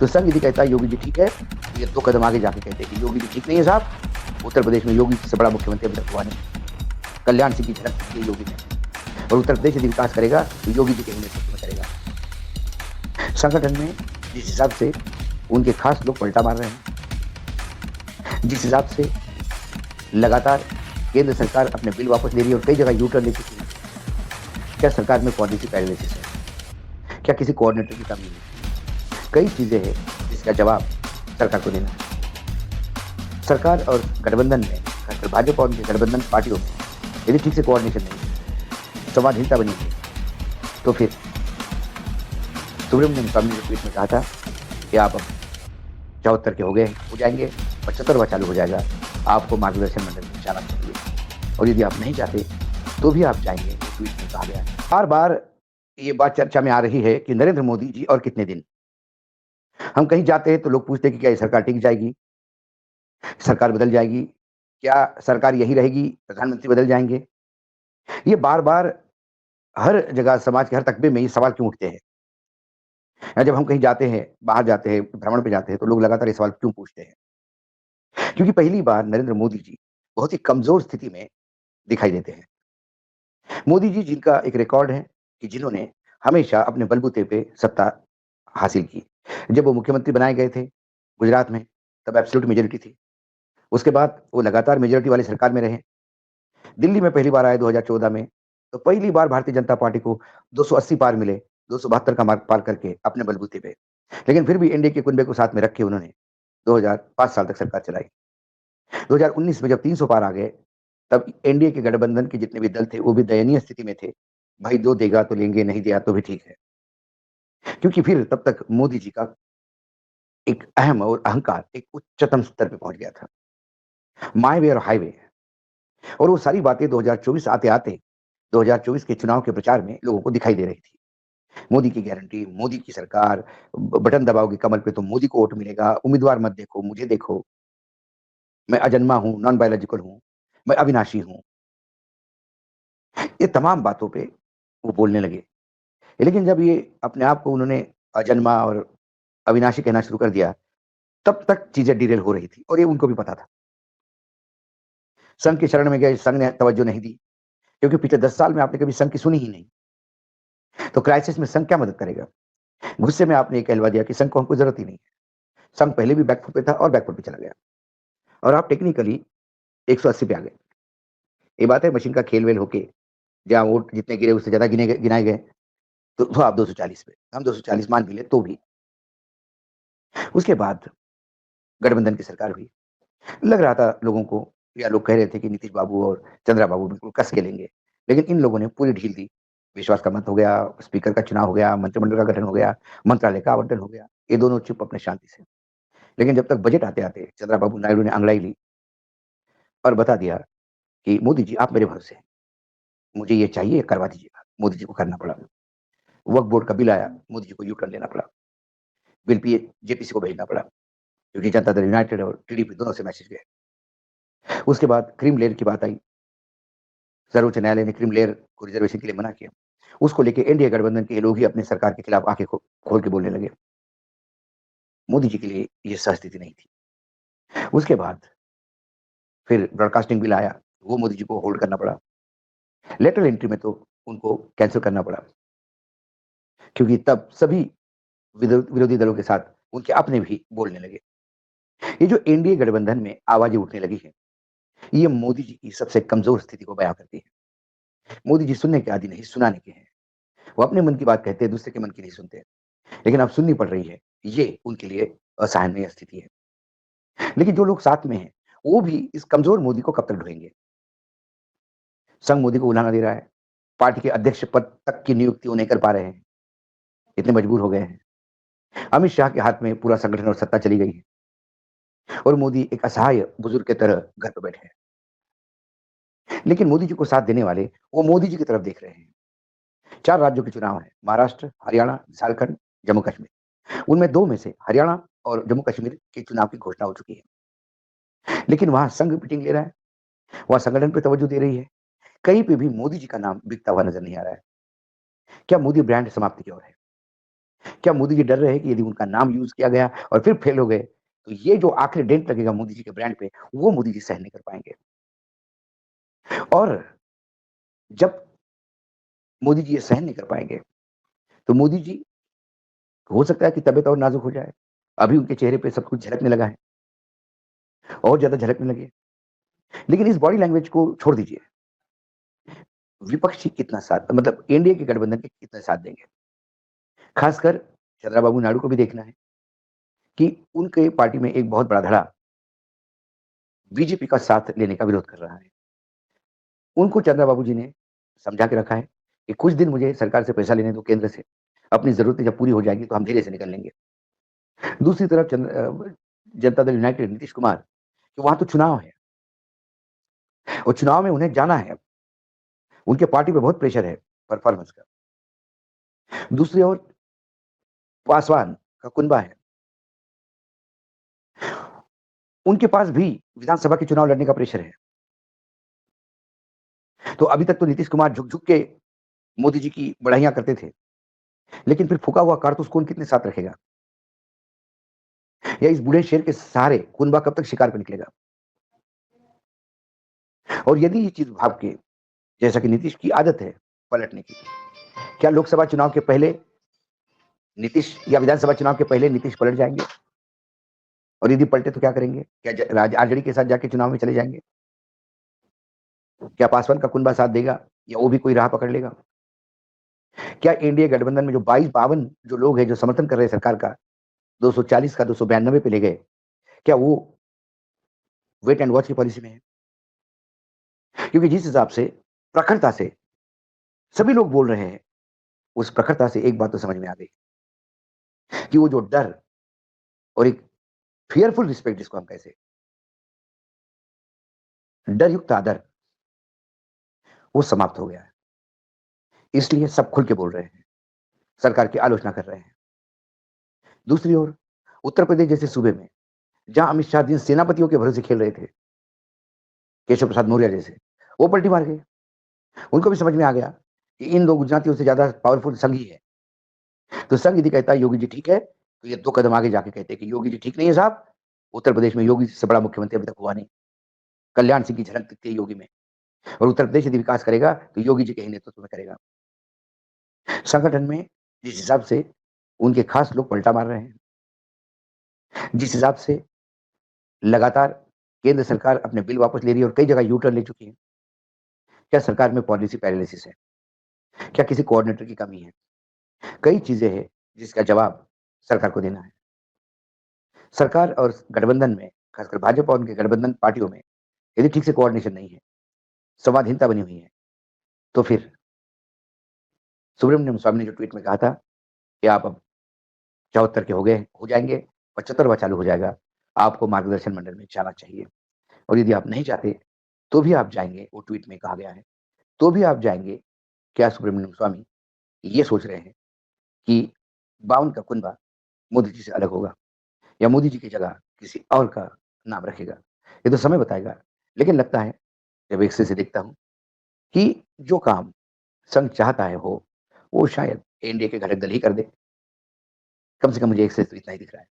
तो संघ यदि कहता है, योगी जी ठीक है। ये दो कदम आगे जाके कहते हैं कि योगी जी ठीक नहीं है साहब। उत्तर प्रदेश में योगी से बड़ा मुख्यमंत्री अभी तक हुआ नहीं। कल्याण सिंह की झलक ये योगी ने और उत्तर प्रदेश यदि विकास करेगा तो योगी जी के ही नेतृत्व में करेगा। संगठन में जिस हिसाब से उनके खास लोग पलटा मार रहे हैं, जिस हिसाब से लगातार केंद्र सरकार अपने बिल वापस ले रही है और कई जगह यू टर्न ले चुकी है, क्या सरकार में पॉलिसी पैरालिसिस है? क्या किसी कोऑर्डिनेटर की कमी है? कई चीज़ें हैं जिसका जवाब सरकार को देना है। सरकार और गठबंधन में, खासकर भाजपा और उनके गठबंधन पार्टियों में, यदि ठीक से कोऑर्डिनेशन नहीं संवादहीनता बनी है तो फिर सुब्रमण्यम स्वामी ने ट्वीट में कहा था कि आप अब चौहत्तर के हो गए हो जाएँगे पचहत्तरवा चालू हो जाएगा। आपको मार्गदर्शन मंडल में जाना चाहिए। और यदि आप नहीं चाहते तो भी आप जाएँगे ट्वीट में कहा गया बार बार ये बात चर्चा में आ रही है कि नरेंद्र मोदी जी और कितने दिन हम कहीं जाते हैं तो लोग पूछते हैं कि क्या ये सरकार टिक जाएगी? सरकार बदल जाएगी? क्या सरकार यही रहेगी? प्रधानमंत्री बदल जाएँगे? ये बार बार हर जगह समाज के हर तकबे में ये सवाल क्यों उठते हैं? या जब हम कहीं जाते हैं, बाहर जाते हैं, भ्रमण पे जाते हैं तो लोग लगातार ये सवाल क्यों पूछते हैं? क्योंकि पहली बार नरेंद्र मोदी जी बहुत ही कमज़ोर स्थिति में दिखाई देते हैं। मोदी जी जिनका एक रिकॉर्ड है कि जिन्होंने हमेशा अपने बलबूते पे सत्ता हासिल की। जब वो मुख्यमंत्री बनाए गए थे गुजरात में, तब एब्सोल्यूट मेजोरिटी थी। उसके बाद वो लगातार मेजोरिटी वाली सरकार में रहे। दिल्ली में पहली बार आए 2014 में तो पहली बार भारतीय जनता पार्टी को 280 पार मिले, दो सौ बहत्तर का मार्ग पार करके अपने बलबूते पे। लेकिन फिर भी एनडीए के कुंबे को साथ में रखे उन्होंने 2005 साल तक सरकार चलाई। 2019 में जब 300 पार आ गए, तब एनडीए के गठबंधन के जितने भी दल थे, वो भी दयनीय स्थिति में थे। भाई दो देगा तो लेंगे, नहीं दिया तो भी ठीक है। क्योंकि फिर तब तक मोदी जी का एक अहम और अहंकार एक उच्चतम स्तर पे पहुँच गया था। माई वे और हाईवे और वो सारी बातें 2024 आते आते 2024 के चुनाव के प्रचार में लोगों को दिखाई दे रही थी। मोदी की गारंटी, मोदी की सरकार बटन दबाओगे कमल पे तो मोदी को वोट मिलेगा, उम्मीदवार मत देखो, मुझे देखो। मैं अजन्मा हूँ नॉन बायोलॉजिकल हूँ, मैं अविनाशी हूँ। ये तमाम बातों पे वो बोलने लगे। लेकिन जब ये अपने आप को उन्होंने अजन्मा और अविनाशी कहना शुरू कर दिया, तब तक चीज़ें डिरेल हो रही थी और ये उनको भी पता था। संघ के शरण में गए, संघ ने तवज्जो नहीं दी, क्योंकि पिछले दस साल में आपने कभी संघ की सुनी ही नहीं। तो क्राइसिस में संघ क्या मदद करेगा? गुस्से में आपने ये कहलवा दिया कि संघ को हमको ज़रूरत ही नहीं है। संघ पहले भी बैकफुट पे था और बैकफुट पे चला गया। और आप टेक्निकली 180 पे आ गए। ये बात है मशीन का खेल वेल होके, जहाँ वोट जितने गिरे उससे ज़्यादा गिने गिनाए गए। तो, तो आप 240 पे हम 240 मान भी ले तो भी। उसके बाद गठबंधन की सरकार हुई। लग रहा था लोगों को या लोग कह रहे थे कि नीतीश बाबू और चंद्रा बाबू बिल्कुल कस के लेंगे लेकिन इन लोगों ने पूरी ढील दी। विश्वास का मत हो गया स्पीकर का चुनाव हो गया मंत्रिमंडल का गठन हो गया मंत्रालय का आवंटन हो गया ये दोनों चुप अपने शांति से। लेकिन जब तक बजट आते आते चंद्रबाबू नायडू ने अंगड़ाई ली और बता दिया कि मोदी जी आप मेरे भरोसे हैं। मुझे ये चाहिए करवा दीजिएगा। मोदी जी को करना पड़ा। वक्त बोर्ड का बिल आया, मोदी जी को यू टर्न लेना पड़ा। बिल पी जेपीसी को भेजना पड़ा, क्योंकि जनता दल यूनाइटेड और टीडीपी दोनों से मैसेज गए। उसके बाद क्रीम लेयर की बात आई। सर्वोच्च न्यायालय ने क्रीम लेयर को रिजर्वेशन के लिए मना किया। उसको लेके एनडीए गठबंधन के लोग ही अपने सरकार के खिलाफ आँखें खोल के बोलने लगे। मोदी जी के लिए ये सहस्थिति नहीं थी। उसके बाद फिर ब्रॉडकास्टिंग बिल आया। वो मोदी जी को होल्ड करना पड़ा। लेटर एंट्री में तो उनको कैंसिल करना पड़ा। क्योंकि तब सभी विरोधी दलों के साथ उनके अपने भी बोलने लगे। ये जो एनडीए गठबंधन में आवाज़ें उठने लगी है, ये मोदी जी की सबसे कमज़ोर स्थिति को बयां करती है। मोदी जी सुनने के आदि नहीं, सुनाने के हैं। वो अपने मन की बात कहते हैं, दूसरे के मन की नहीं सुनते। लेकिन अब सुननी पड़ रही है, ये उनके लिए असहनीय स्थिति है। लेकिन जो लोग साथ में हैं, वो भी इस कमज़ोर मोदी को कब तक ढोएँगे? संघ मोदी को उलाना दे रहा है। पार्टी के अध्यक्ष पद तक की नियुक्ति वो नहीं कर पा रहे हैं। इतने मजबूर हो गए हैं। अमित शाह के हाथ में पूरा संगठन और सत्ता चली गई है और मोदी एक असहाय बुज़ुर्ग के तरह घर पर बैठे हैं। लेकिन मोदी जी को साथ देने वाले वो मोदी जी की तरफ़ देख रहे हैं। चार राज्यों के चुनाव है, महाराष्ट्र, हरियाणा, झारखंड, जम्मू कश्मीर। उनमें दो में से हरियाणा और जम्मू कश्मीर के चुनाव की घोषणा हो चुकी है। लेकिन वहाँ संघ मीटिंग ले रहा है। वहाँ संगठन पर तवज्जो दे रही है। कहीं पे भी मोदी जी का नाम बिकता हुआ नज़र नहीं आ रहा है। क्या मोदी ब्रांड समाप्ति की ओर है? क्या मोदी जी डर रहे हैं कि यदि उनका नाम यूज़ किया गया और फिर फेल हो गए, तो ये जो आखिरी डेंट लगेगा मोदी जी के ब्रांड पे, वो मोदी जी सहन नहीं कर पाएँगे और जब मोदी जी ये सहन नहीं कर पाएँगे तो मोदी जी हो सकता है कि तबीयत और नाज़ुक हो जाए। अभी उनके चेहरे पे सब कुछ झलकने लगा है। और ज़्यादा झलकने लगे। लेकिन इस बॉडी लैंग्वेज को छोड़ दीजिए। विपक्षी कितना साथ मतलब एनडीए के गठबंधन के कितना साथ देंगे। खासकर चंद्रबाबू नायडू को भी देखना है कि उनके पार्टी में एक बहुत बड़ा धड़ा बीजेपी का साथ लेने का विरोध कर रहा है। उनको चंद्रबाबू जी ने समझा के रखा है कि कुछ दिन मुझे सरकार से पैसा लेने दो, केंद्र से। अपनी ज़रूरतें जब पूरी हो जाएँगी तो हम धीरे से निकल लेंगे। दूसरी तरफ़ चंद्र जनता दल यूनाइटेड नीतीश कुमार, कि वहाँ तो चुनाव है। और चुनाव में उन्हें जाना है। उनके पार्टी पे बहुत प्रेशर है परफॉर्मेंस का। दूसरी ओर पासवान का कुनबा है। उनके पास भी विधानसभा के चुनाव लड़ने का प्रेशर है। तो अभी तक तो नीतीश कुमार झुक-झुक के मोदी जी की बड़ाइयाँ करते थे। लेकिन फिर फूँका हुआ कारतूस कौन कितने साथ रखेगा? या इस बूढ़े शेर के सहारे कुनबा कब तक शिकार पर निकलेगा? और यदि ये चीज़ भाव के जैसा कि नीतीश की आदत है पलटने की, क्या लोकसभा चुनाव के पहले नीतीश या विधानसभा चुनाव के पहले नीतीश पलट जाएँगे और यदि पलटे तो क्या करेंगे? क्या राज आरजेडी के साथ जाके चुनाव में चले जाएँगे? क्या पासवान का कुनबा साथ देगा या वो भी कोई राह पकड़ लेगा? क्या एनडीए गठबंधन में जो 22-52 जो लोग हैं जो समर्थन कर रहे हैं सरकार का, 240 का 292 पे ले गए, क्या वो वेट एंड वॉच की पॉलिसी में है? क्योंकि जिस हिसाब से प्रखरता से सभी लोग बोल रहे हैं, उस प्रखरता से एक बात तो समझ में आ गई। कि वो जो डर और एक फ़ियरफुल रिस्पेक्ट जिसको हम कहते डर युक्त आदर वो समाप्त हो गया है। इसलिए सब खुल के बोल रहे हैं। सरकार की आलोचना कर रहे हैं। दूसरी ओर उत्तर प्रदेश जैसे सूबे में, जहाँ अमित शाह जिन सेनापतियों के भरोसे खेल रहे थे, केशव प्रसाद मौर्य जैसे, वो पलटी मार गए। उनको भी समझ में आ गया कि इन दो गुजरातियों से ज़्यादा पावरफुल संघी है। तो संघ यदि कहता है योगी जी ठीक है, तो ये 2 कदम आगे जाके कहते हैं कि योगी जी ठीक नहीं है साहब, उत्तर प्रदेश में योगी से बड़ा मुख्यमंत्री अभी तक हुआ नहीं। कल्याण सिंह की झलक दिखती है योगी में। और उत्तर प्रदेश यदि विकास करेगा, तो योगी जी के ही नेतृत्व में करेगा। संगठन में जिस हिसाब से उनके खास लोग पलटा मार रहे हैं। जिस हिसाब से लगातार केंद्र सरकार अपने बिल वापस ले रही है और कई जगह यू टर्न ले चुकी है। क्या सरकार में पॉलिसी पैरालिसिस है? क्या किसी कोऑर्डिनेटर की कमी है? कई चीज़ें हैं जिसका जवाब सरकार को देना है। सरकार और गठबंधन में, खासकर भाजपा और उनके गठबंधन पार्टियों में, यदि ठीक से कोऑर्डिनेशन नहीं है, संवादहीनता बनी हुई है, तो फिर सुब्रमण्यम स्वामी ने जो ट्वीट में कहा था कि आप अब 74 के हो गए हो जाएँगे, 75वाँ चालू हो जाएगा, आपको मार्गदर्शन मंडल में जाना चाहिए। और यदि आप नहीं जाते, तो भी आप जाएँगे वो ट्वीट में कहा गया है। तो भी आप जाएँगे क्या सुब्रमण्यम स्वामी ये सोच रहे हैं कि 52 का कुनबा मोदी जी से अलग होगा या मोदी जी की जगह किसी और का नाम रखेगा? ये तो समय बताएगा। लेकिन लगता है, जब एक से देखता हूँ, कि जो काम संघ चाहता है हो, वो शायद एनडीए के घटक दल ही कर दे। कम से कम मुझे एक से तो इतना ही दिख रहा है।